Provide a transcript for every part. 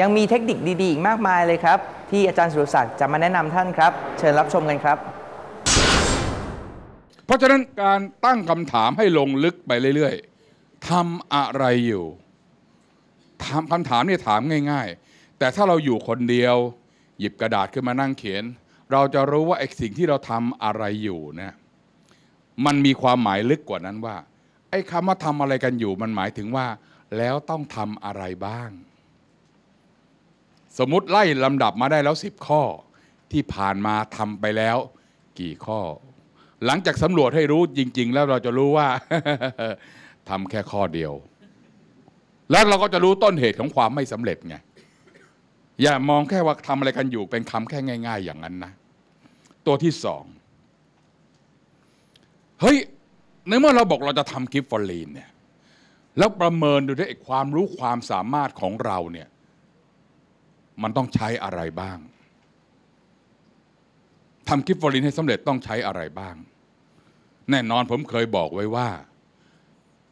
ยังมีเทคนิคดี ๆ อีกมากมายเลยครับ ที่อาจารย์สุรศักดิ์จะมาแนะนำท่านครับ เชิญรับชมกันครับ เพราะฉะนั้นการตั้งคำถามให้ลงลึกไปเรื่อยๆทำอะไรอยู่ถามคำถามเนี่ยถามง่าย ๆ แต่ถ้าเราอยู่คนเดียว หยิบกระดาษขึ้นมานั่งเขียน เราจะรู้ว่าไอ้สิ่งที่เราทำอะไรอยู่เนี่ยมันมีความหมายลึกกว่านั้นว่า ไอ้คำว่าทำอะไรกันอยู่ มันหมายถึงว่า แล้วต้องทำอะไรบ้าง สมมติไล่ลำดับมาได้แล้วสิบข้อ ที่ผ่านมาทำไปแล้ว กี่ข้อ หลังจากสำรวจให้รู้จริง ๆ แล้วเราจะรู้ว่าทำแค่ข้อเดียว แล้วเราก็จะรู้ต้นเหตุของความไม่สำเร็จไงอย่ามองแค่ว่าทำอะไรกันอยู่เป็นคำแค่ง่าย ๆ อย่างนั้นนะ ตัวที่สองเฮ้ยในเมื่อเราบอกเราจะทำกิฟต์ฟอร์ลีนเนี่ยแล้วประเมินดูด้วยความรู้ความสามารถของเราเนี่ย มันต้องใช้อะไรบ้างทำกิฟต์ฟอร์ลินให้สำเร็จต้องใช้อะไรบ้าง แน่นอนผมเคยบอกไว้ว่า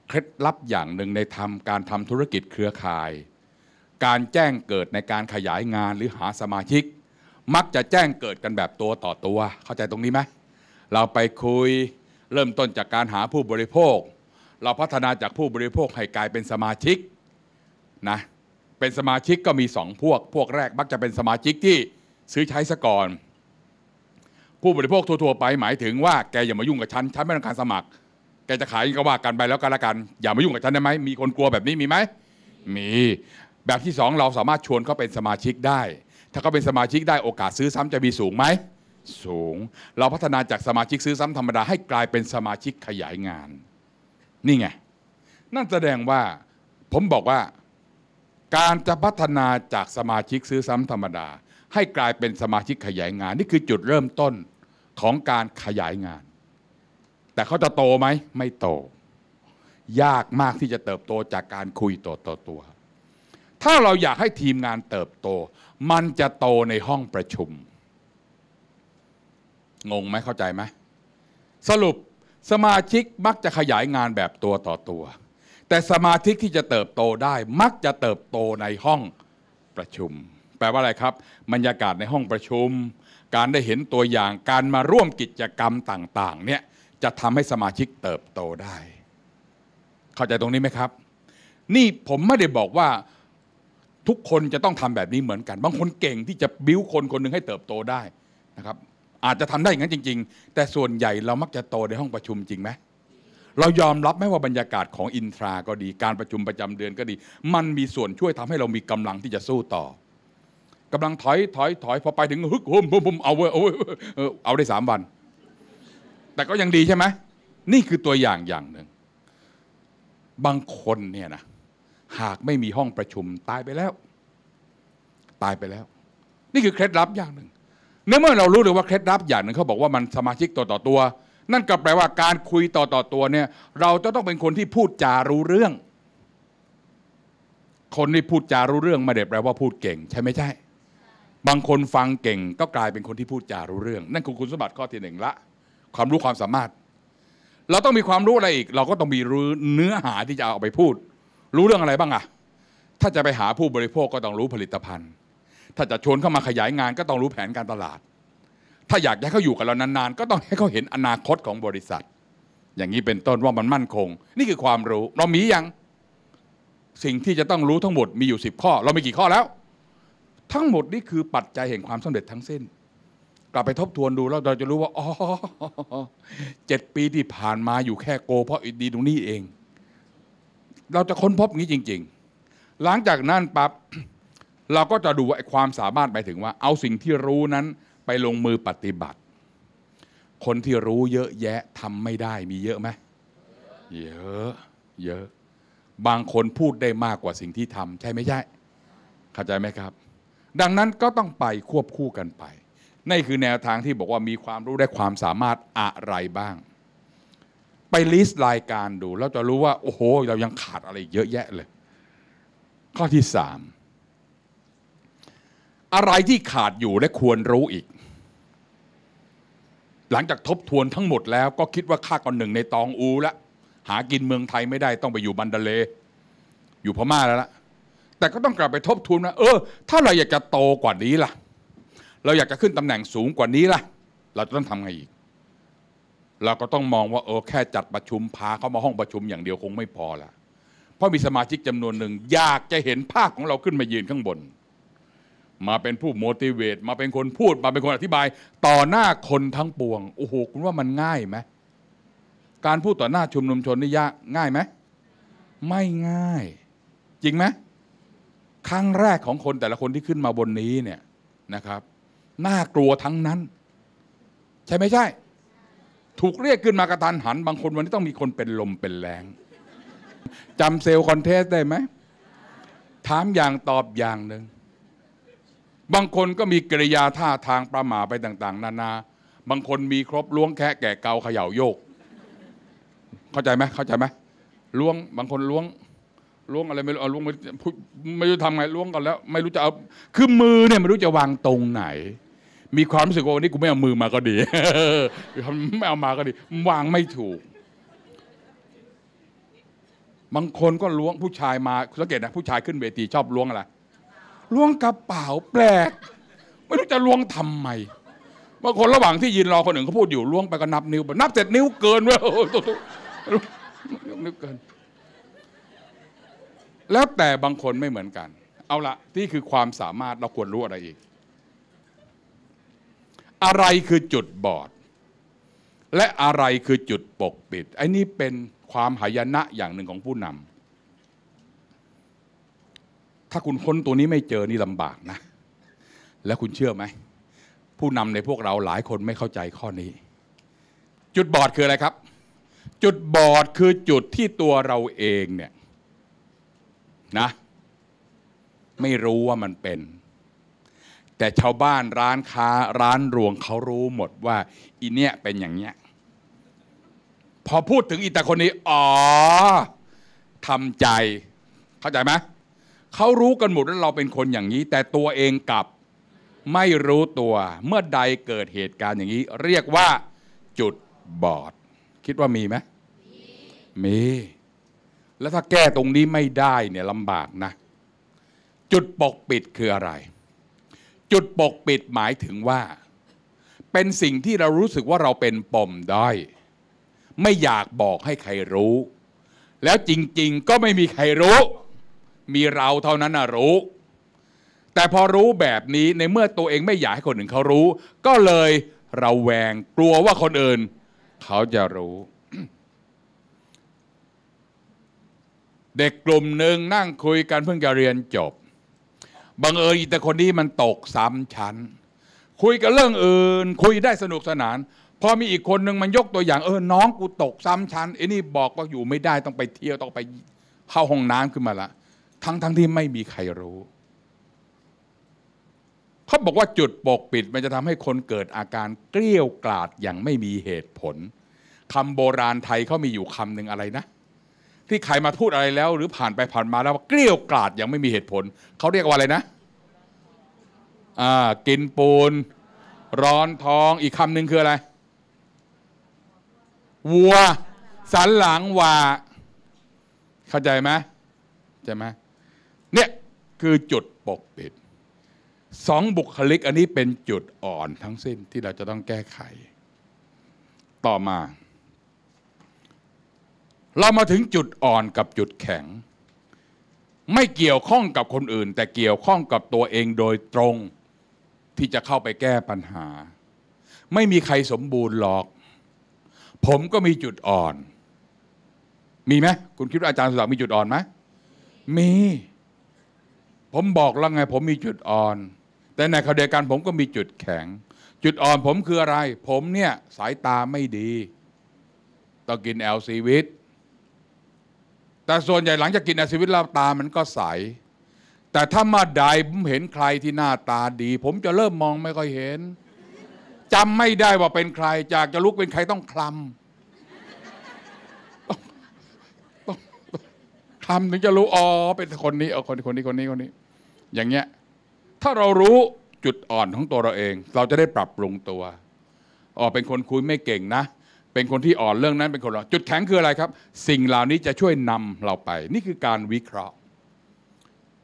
เคล็ดลับอย่างหนึ่งในทำการทำธุรกิจเครือข่าย การแจ้งเกิดในการขยายงานหรือหาสมาชิก มักจะแจ้งเกิดกันแบบตัวต่อตัว เข้าใจตรงนี้ไหมเราไปคุยเริ่มต้นจากการหาผู้บริโภค เราพัฒนาจากผู้บริโภคให้กลายเป็นสมาชิกนะ เป็นสมาชิกก็มีสองพวก พวกแรกมักจะเป็นสมาชิกที่ซื้อใช้ซะก่อน ผู้บริโภคทั่วๆไปหมายถึงว่าแกอย่ามายุ่งกับฉันฉันไม่ต้องการสมัคร แกจะขายก็ว่ากันไปแล้วกันละกัน อย่ามายุ่งกับฉันได้ไหมมีคนกลัวแบบนี้มีไหมมีแบบที่สองเราสามารถชวนเขาเป็นสมาชิกได้ ถ้าเขาเป็นสมาชิกได้โอกาสซื้อซ้ำจะมีสูงไหม สูง เราพัฒนาจากสมาชิกซื้อซ้ำธรรมดาให้กลายเป็นสมาชิกขยายงาน นี่ไง นั่นแสดงว่าผมบอกว่า การจะพัฒนาจากสมาชิกซื้อซ้ำธรรมดา ให้กลายเป็นสมาชิกขยายงาน นี่คือจุดเริ่มต้นของการขยายงาน แต่เขาจะโตไหมไม่โต ยากมากที่จะเติบโตจากการคุยตัวต่อตัว ถ้าเราอยากให้ทีมงานเติบโต มันจะโตในห้องประชุม งงไหมเข้าใจไหมสรุปสมาชิกมักจะขยายงานแบบตัวต่อตัว แต่สมาชิกที่จะเติบโตได้ มักจะเติบโตในห้องประชุม แปลว่าอะไรครับ บรรยากาศในห้องประชุม การได้เห็นตัวอย่างการมาร่วมกิจกรรมต่าง ๆ เนี่ยจะทำให้สมาชิกเติบโตได้ เข้าใจตรงนี้ไหมครับ นี่ผมไม่ได้บอกว่าทุกคนจะต้องทำแบบนี้เหมือนกัน บางคนเก่งที่จะบิ้วคนคนหนึ่งให้เติบโตได้นะครับ อาจจะทำได้อย่างนั้นจริง ๆ แต่ส่วนใหญ่เรามักจะโตในห้องประชุมจริงไหม เรายอมรับไหมว่าบรรยากาศของอินทราก็ดี การประชุมประจำเดือนก็ดี มันมีส่วนช่วยทำให้เรามีกำลังที่จะสู้ต่อกำลังถอยถอยถอยพอไปถึงฮึกหุ่มหุ่มเอาเว้ยเอาเอาได้สามวัน แต่ก็ยังดีใช่ไหมนี่คือตัวอย่างอย่างหนึ่ง บางคนเนี่ยนะหากไม่มีห้องประชุมตายไปแล้ว ตายไปแล้ว นี่คือเคล็ดลับอย่างหนึ่งเนื่อเมื่อเรารู้เลยว่าเคล็ดลับอย่างหนึ่งเขาบอกว่ามันสมาชิกตัวต่อตัว นั่นก็แปลว่าการคุยต่อต่อตัวเนี่ย เราจะต้องเป็นคนที่พูดจารู้เรื่อง คนที่พูดจารู้เรื่องไม่ได้แปลว่าพูดเก่ง ใช่ไม่ใช่ บางคนฟังเก่ง ก็กลายเป็นคนที่พูดจารู้เรื่อง นั่นคือคุณสมบัติข้อที่หนึ่งละ ความรู้ความสามารถ เราต้องมีความรู้อะไรอีก เราก็ต้องมีรู้เนื้อหาที่จะเอาไปพูด รู้เรื่องอะไรบ้างอะถ้าจะไปหาผู้บริโภคก็ต้องรู้ผลิตภัณฑ์ ถ้าจะชวนเข้ามาขยายงานก็ต้องรู้แผนการตลาด ถ้าอยากให้เขาอยู่กับเรานานๆ ก็ต้องให้เขาเห็นอนาคตของบริษัท อย่างนี้เป็นต้นว่ามันมั่นคง นี่คือความรู้ เรามียังสิ่งที่จะต้องรู้ทั้งหมดมีอยู่สิบข้อ เรามีกี่ข้อแล้ว ทั้งหมดนี่คือปัจจัยแห่งความสำเร็จทั้งสิ้น กลับไปทบทวนดูแล้วเราจะรู้ว่าอ๋อเจ็ดปีที่ผ่านมาอยู่แค่โก เพราะอินดีตรงนี้เอง เราจะค้นพบงี้จริง ๆ หลังจากนั้นปั๊บเราก็จะดูว่าความสามารถไปถึงว่า เอาสิ่งที่รู้นั้น ไปลงมือปฏิบัติ คนที่รู้เยอะแยะทำไม่ได้มีเยอะไหมเยอะเยอะ บางคนพูดได้มากกว่าสิ่งที่ทำใช่ไม่ใช่เข้าใจไหมครับ ดังนั้นก็ต้องไปควบคู่กันไปนี่คือแนวทางที่บอกว่ามีความรู้ได้ความสามารถอะไรบ้าง ไปลิสต์รายการดู แล้วจะรู้ว่า โอ้โห เรายังขาดอะไรเยอะแยะเลย ข้อที่สามอะไรที่ขาดอยู่และควรรู้อีก หลังจากทบทวนทั้งหมดแล้วก็คิดว่าข้าก็หนึ่งในตองอูแล้วหากินเมืองไทยไม่ได้ต้องไปอยู่บันดาเล อยู่พม่าแล้วละแต่ก็ต้องกลับไปทบทวนว่าเออ ถ้าเราอยากจะโตกว่านี้ล่ะ เราอยากจะขึ้นตำแหน่งสูงกว่านี้ล่ะ เราจะต้องทำไงอีก เราก็ต้องมองว่าเออแค่จัดประชุมพาเขามาห้องประชุมอย่างเดียวคงไม่พอละเพราะมีสมาชิกจำนวนหนึ่งอยากจะเห็นภาพของเราขึ้นมายืนข้างบน มาเป็นผู้โมดิเวตมาเป็นคนพูดมาเป็นคนอธิบาย ต่อหน้าคนทั้งปวงโอ้โหคุณว่ามันง่ายไหมการพูดต่อหน้าชุมนุมชนนี่ยากง่ายไหมไม่ง่าย จริงไหมครั้งแรกของคนแต่ละคนที่ขึ้นมาบนนี้เนี่ยนะครับน่ากลัวทั้งนั้น ใช่ไม่ใช่ ถูกเรียกขึ้นมากระทันหัน บางคนวันนี้ต้องมีคนเป็นลมเป็นแรงจำเซลล์คอนเทสได้ไหมถามอย่างตอบอย่างหนึ่ง บางคนก็มีกริยาท่าทางประหม่าไปต่าง ๆ นานา บางคนมีครบล้วงแคะแก่เกาเขย่าโยก เข้าใจไหมเข้าใจไหมล้วงบางคนล้วงล้วงอะไรไม่รู้เอาล้วงไม่ไม่รู้ทำไงล้วงกันแล้ว ไม่รู้จะเอาคือมือเนี่ยไม่รู้จะวางตรงไหน มีความรู้สึกว่าวันนี้กูไม่เอามือมาก็ดีไม่เอามาก็ดี วางไม่ถูก บางคนก็ล้วงผู้ชายมาสังเกตนะผู้ชายขึ้นเวทีชอบล้วงอะไร ล้วงกระเป๋าแปลก ไม่รู้จะล้วงทำไมบางคนระหว่างที่ยืนรอคนอื่นเขาพูดอยู่ล้วงไปก็นับนิ้วไปนับเสร็จนิ้วเกินเว้ยโอ้โหนิ้วเกิน แล้วแต่บางคนไม่เหมือนกัน เอาละที่คือความสามารถเราควรรู้อะไรอีก อะไรคือจุดบอด และอะไรคือจุดปกปิดไอ้นี่เป็นความหายนะอย่างหนึ่งของผู้นำ ถ้าคุณค้นตัวนี้ไม่เจอนี่ลำบากนะ แล้วคุณเชื่อไหม ผู้นำในพวกเราหลายคนไม่เข้าใจข้อนี้ จุดบอดคืออะไรครับ จุดบอดคือจุดที่ตัวเราเองเนี่ยนะ ไม่รู้ว่ามันเป็น แต่ชาวบ้านร้านค้าร้านรวงเขารู้หมดว่าอีเนี่ยเป็นอย่างเนี้ยพอพูดถึงอีตาคนนี้ อ๋อทำใจ เข้าใจไหม เขารู้กันหมดว่าเราเป็นคนอย่างนี้ แต่ตัวเองกลับไม่รู้ตัวเมื่อใดเกิดเหตุการณ์อย่างนี้ เรียกว่า จุดบอด คิดว่ามีไหมมี แล้วถ้าแก้ตรงนี้ไม่ได้เนี่ยลำบากนะ จุดปกปิดคืออะไร จุดปกปิดหมายถึงว่า เป็นสิ่งที่เรารู้สึกว่าเราเป็นปมด้อยไม่อยากบอกให้ใครรู้ แล้วจริง ๆ ก็ไม่มีใครรู้ มีเราเท่านั้นนะรู้ แต่พอรู้แบบนี้ในเมื่อตัวเองไม่อยากให้คนอื่นเขารู้ ก็เลยเราแวงกลัวว่าคนอื่น เขาจะรู้ เด็กกลุ่มหนึ่งนั่งคุยกันเพิ่งจะเรียนจบบังเอิญอีแต่คนนี้มันตกซ้ำชั้น คุยกันเรื่องอื่น คุยได้สนุกสนาน พอมีอีกคนหนึ่งมันยกตัวอย่างเออน้องกูตกซ้ำชั้นไอ้นี่บอกว่าอยู่ไม่ได้ต้องไปเที่ยวต้องไปเข้าห้องน้ำขึ้นมาละ ทั้งทั้งที่ไม่มีใครรู้ เขาบอกว่าจุดปกปิดมันจะทำให้คนเกิดอาการเกลี้ยวกล่อดอย่างไม่มีเหตุผลคำโบราณไทยเขามีอยู่คำหนึ่งอะไรนะ ที่ใครมาพูดอะไรแล้ว หรือผ่านไปผ่านมาแล้วเกลี้ยวกล่อดอย่างไม่มีเหตุผล เขาเรียกว่าอะไรนะอ่ากินปูน ร้อนท้องอีกคำหนึ่งคืออะไรวัวสันหลังวาเข้าใจไหมใช่ไหม เนี่ยคือจุดปกปิดสองบุคลิกอันนี้เป็นจุดอ่อนทั้งสิ้นที่เราจะต้องแก้ไข ต่อมา เรามาถึงจุดอ่อนกับจุดแข็ง ไม่เกี่ยวข้องกับคนอื่น แต่เกี่ยวข้องกับตัวเองโดยตรงที่จะเข้าไปแก้ปัญหา ไม่มีใครสมบูรณ์หรอก ผมก็มีจุดอ่อน มีไหมคุณคิดว่าอาจารย์สุดิ์มีจุดอ่อนไหมมี ผมบอกแล้วไงผมมีจุดอ่อน แต่ในขณะเดียวกันผมก็มีจุดแข็ง จุดอ่อนผมคืออะไร ผมเนี่ยสายตาไม่ดีต้องกินแอลซีวิตแต่ส่วนใหญ่หลังจากกินแอลซีวิตแล้วตามันก็ใส แต่ถ้ามาใดผมเห็นใครที่หน้าตาดี ผมจะเริ่มมองไม่ค่อยเห็นจำไม่ได้ว่าเป็นใครจากจะลุกเป็นใครต้องคลำต้องต้องคลำถึงจะรู้อ๋อเป็นคนนี้เอาคนคนนี้คนนี้คนนี้ อย่างเงี้ยถ้าเรารู้จุดอ่อนของตัวเราเอง เราจะได้ปรับปรุงตัวอ๋อเป็นคนคุยไม่เก่งนะ เป็นคนที่อ่อนเรื่องนั้นเป็นคนอ่อนจุดแข็งคืออะไรครับ สิ่งเหล่านี้จะช่วยนำเราไป นี่คือการวิเคราะห์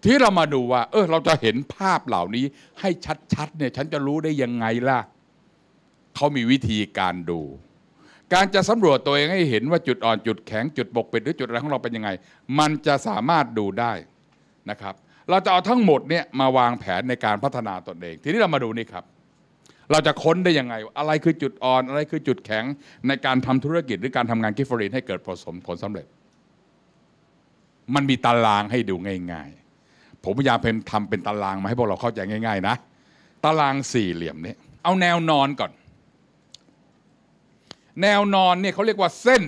ที่เรามาดูว่า เออเราจะเห็นภาพเหล่านี้ให้ชัดๆเนี่ยฉันจะรู้ได้ยังไงล่ะเขามีวิธีการดู การจะสำรวจตัวเองให้เห็นว่าจุดอ่อนจุดแข็งจุดบกปิดหรือจุดอะไรของเราเป็นยังไง มันจะสามารถดูได้นะครับ เราจะเอาทั้งหมดเนี่ยมาวางแผนในการพัฒนาตนเอง ทีนี้เรามาดูนี่ครับ เราจะค้นได้ยังไง อะไรคือจุดอ่อน อะไรคือจุดแข็งในการทำธุรกิจหรือการทำงานกิฟฟรีนให้เกิดผลสมผลสำเร็จ มันมีตารางให้ดูง่ายๆ ผมพยายามเป็นทำเป็นตารางมาให้พวกเราเข้าใจง่าย ๆ นะ ตารางสี่เหลี่ยมนี้เอาแนวนอนก่อน แนวนอนเนี่ยเขาเรียกว่าเส้น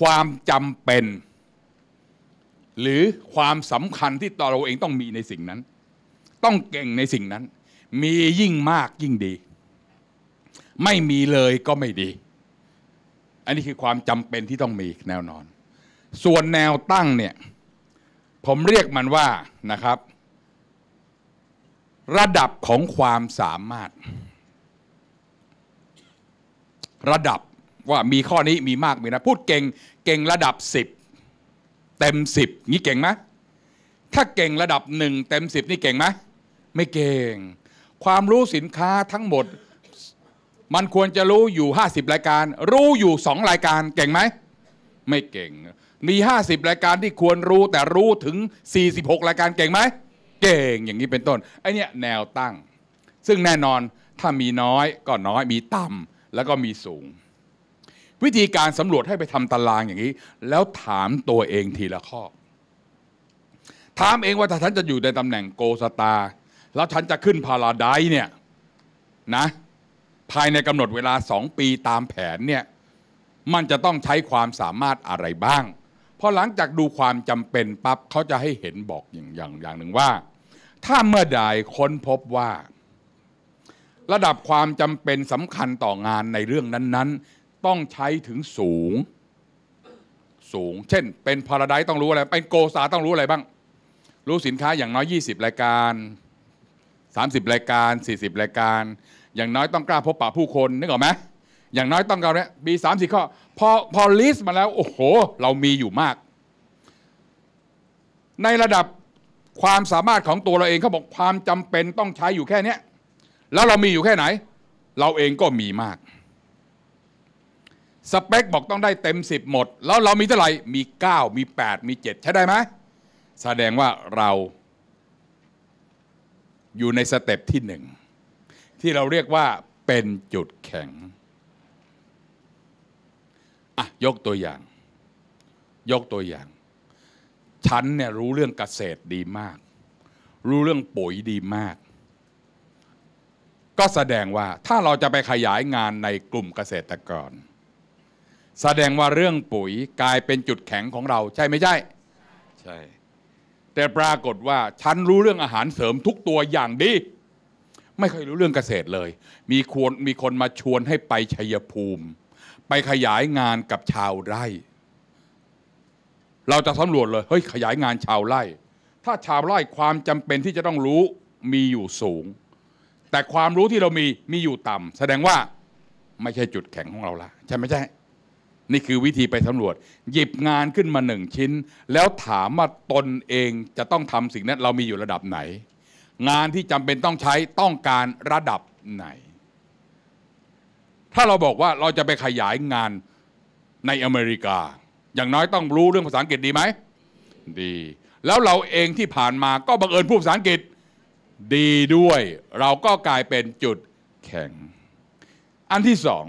ความจำเป็น หรือความสำคัญที่ตัวเราเองต้องมีในสิ่งนั้น ต้องเก่งในสิ่งนั้น มียิ่งมากยิ่งดี ไม่มีเลยก็ไม่ดี อันนี้คือความจำเป็นที่ต้องมีแนวนอน ส่วนแนวตั้งเนี่ยผมเรียกมันว่านะครับ ระดับของความสามารถ ระดับว่ามีข้อนี้มีมากมีนะพูดเก่งเก่งระดับสิบ เต็มสิบงี้เก่งไหมถ้าเก่งระดับหนึ่งเต็มสิบนี่เก่งไหมไม่เก่ง ความรู้สินค้าทั้งหมด มันควรจะรู้อยู่ 50 รายการ รู้อยู่สองรายการเก่งไหมไม่เก่ง มี 50 รายการที่ควรรู้แต่รู้ถึง 46 รายการเก่งไหมเก่งอย่างนี้เป็นต้นไอเนี้ยแนวตั้ง ซึ่งแน่นอนถ้ามีน้อยก็น้อยมีต่ำแล้วก็มีสูง วิธีการสำรวจให้ไปทำตารางอย่างนี้ แล้วถามตัวเองทีละข้อ ถามเองว่าถ้าฉันจะอยู่ในตำแหน่งโกสตา แล้วฉันจะขึ้นพาราไดเนี่ยนะภายในกำหนดเวลาสองปีตามแผนเนี่ยมันจะต้องใช้ความสามารถอะไรบ้าง พอหลังจากดูความจำเป็นปั๊บเขาจะให้เห็นบอกอย่างอย่างอย่างหนึ่งว่า ถ้าเมื่อใดค้นพบว่า ระดับความจำเป็นสำคัญต่องานในเรื่องนั้นๆ ต้องใช้ถึงสูง สูง เช่น เป็นพาราไดต้องรู้อะไร เป็นโกสาต้องรู้อะไรบ้าง รู้สินค้าอย่างน้อย 20 รายการ 30 รายการ 40 รายการ อย่างน้อยต้องกล้าพบปะผู้คนนึกออกไหมอย่างน้อยต้องการเนี่ยมีสามสี่ข้อพอพอลิสต์มาแล้ว โอ้โห เรามีอยู่มาก ในระดับความสามารถของตัวเราเองเขาบอกความจำเป็นต้องใช้อยู่แค่เนี้ยแล้วเรามีอยู่แค่ไหน เราเองก็มีมาก สเปคบอกต้องได้เต็มสิบหมด แล้วเรามีเท่าไหร่มี 9 มี 8 มี 7 ใช้ได้ไหมแสดงว่าเราอยู่ในสเต็ปที่หนึ่งที่เราเรียกว่าเป็นจุดแข็งอะยกตัวอย่าง ยกตัวอย่าง ฉันเนี่ยรู้เรื่องเกษตรดีมาก รู้เรื่องปุ๋ยดีมาก ก็แสดงว่าถ้าเราจะไปขยายงานในกลุ่มเกษตรกร แสดงว่าเรื่องปุ๋ยกลายเป็นจุดแข็งของเราใช่ไม่ใช่ ใช่ แต่ปรากฏว่าฉันรู้เรื่องอาหารเสริมทุกตัวอย่างดี ไม่เคยรู้เรื่องเกษตรเลย มีคนมีคนมาชวนให้ไปชัยภูมิ ไปขยายงานกับชาวไร่ เราจะสำรวจเลยเฮ้ยขยายงานชาวไร่ ถ้าชาวไร่ความจำเป็นที่จะต้องรู้มีอยู่สูง แต่ความรู้ที่เรามีมีอยู่ต่ำแสดงว่าไม่ใช่จุดแข็งของเราละใช่ไหมใช่ นี่คือวิธีไปสำรวจ หยิบงานขึ้นมาหนึ่งชิ้น แล้วถามว่าตนเองจะต้องทำสิ่งนั้นเรามีอยู่ระดับไหน งานที่จำเป็นต้องใช้ต้องการระดับไหน ถ้าเราบอกว่าเราจะไปขยายงานในอเมริกา อย่างน้อยต้องรู้เรื่องภาษาอังกฤษดีไหมดี แล้วเราเองที่ผ่านมาก็บังเอิญพูดภาษาอังกฤษดีด้วย เราก็กลายเป็นจุดแข็ง อันที่สอง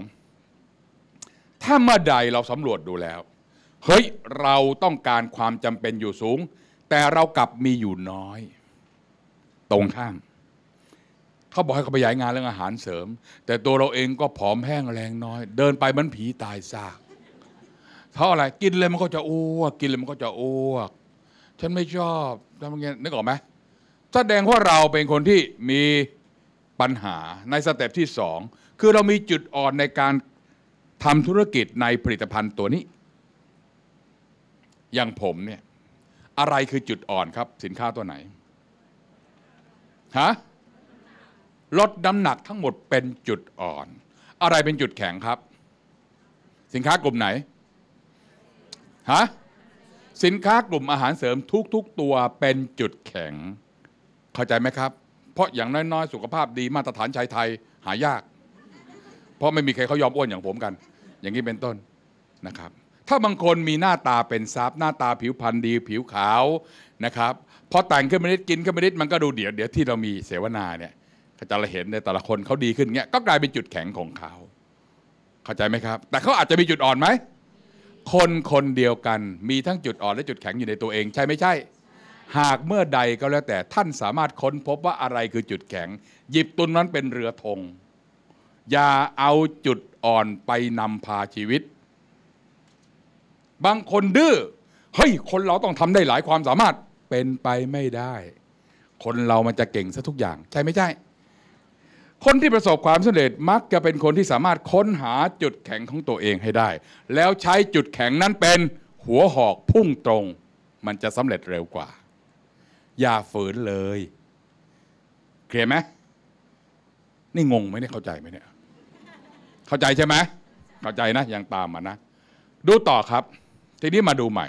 ถ้าเมื่อใดเราสำรวจดูแล้ว เฮ้ยเราต้องการความจำเป็นอยู่สูง แต่เรากลับมีอยู่น้อย ตรงข้ามเขาบอกให้เขาไปย้ายงานเรื่องอาหารเสริม แต่ตัวเราเองก็ผอมแห้งแรงน้อย เดินไปมันผีตายซากเพราะอะไรกินเลยมันก็จะอ้วกกินเลยมันก็จะอ้วกฉันไม่ชอบทำยังไงนึกออกไหมแสดงว่าเราเป็นคนที่มีปัญหาในสเต็ปที่สองคือเรามีจุดอ่อนในการ ทำธุรกิจในผลิตภัณฑ์ตัวนี้ อย่างผมเนี่ยอะไรคือจุดอ่อนครับ สินค้าตัวไหนฮะลดน้ำหนักทั้งหมดเป็นจุดอ่อน อะไรเป็นจุดแข็งครับ สินค้ากลุ่มไหนฮะสินค้ากลุ่มอาหารเสริมทุก ๆ ตัวเป็นจุดแข็ง เข้าใจไหมครับ เพราะอย่างน้อย ๆ สุขภาพดีมาตรฐานชายไทยหายาก เพราะไม่มีใครเขายอมอ้วนอย่างผมกัน อย่างนี้เป็นต้นนะครับ ถ้าบางคนมีหน้าตาเป็นซับหน้าตาผิวพรรณดีผิวขาวนะครับพอแต่งขึ้นมานิดกินขึ้นมานิดมันก็ดูเดี๋ยวเดี๋ยวที่เรามีเสวนาเนี่ยก็จะเราเห็นในแต่ละคนเขาดีขึ้นเงี้ยก็กลายเป็นจุดแข็งของเขาเข้าใจไหมครับ แต่เขาอาจจะมีจุดอ่อนไหมคนคนเดียวกันมีทั้งจุดอ่อนและจุดแข็งอยู่ในตัวเอง ใช่ไม่ใช่ หากเมื่อใดก็แล้วแต่ท่านสามารถค้นพบว่าอะไรคือจุดแข็ง หยิบตุนนั้นเป็นเรือธง อย่าเอาจุดอ่อนไปนำพาชีวิต บางคนดื้อเฮ้ย คนเราต้องทำได้หลายความสามารถเป็นไปไม่ได้ คนเรามันจะเก่งซะทุกอย่าง ใช่ไม่ใช่ คนที่ประสบความสำเร็จมักจะเป็นคนที่สามารถค้นหาจุดแข็งของตัวเองให้ได้ แล้วใช้จุดแข็งนั้นเป็นหัวหอกพุ่งตรง มันจะสำเร็จเร็วกว่า อย่าฝืนเลยเคลียร์ไหมนี่งงไหมเนี่ยเข้าใจไหมเนี่ย เข้าใจใช่ไหมเข้าใจนะยังตามมานะ ดูต่อครับ ทีนี้มาดูใหม่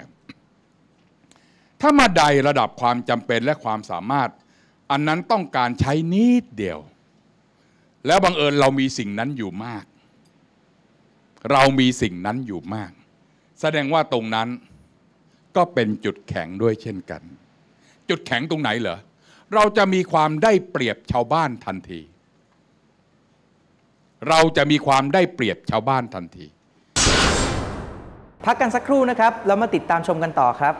ถ้ามาใดระดับความจำเป็นและความสามารถ อันนั้นต้องการใช้นิดเดียว แล้วบังเอิญเรามีสิ่งนั้นอยู่มาก เรามีสิ่งนั้นอยู่มาก แสดงว่าตรงนั้นก็เป็นจุดแข็งด้วยเช่นกัน จุดแข็งตรงไหนเหรอเราจะมีความได้เปรียบชาวบ้านทันที เราจะมีความได้เปรียบชาวบ้านทันที พักกันสักครู่นะครับ แล้วมาติดตามชมกันต่อครับ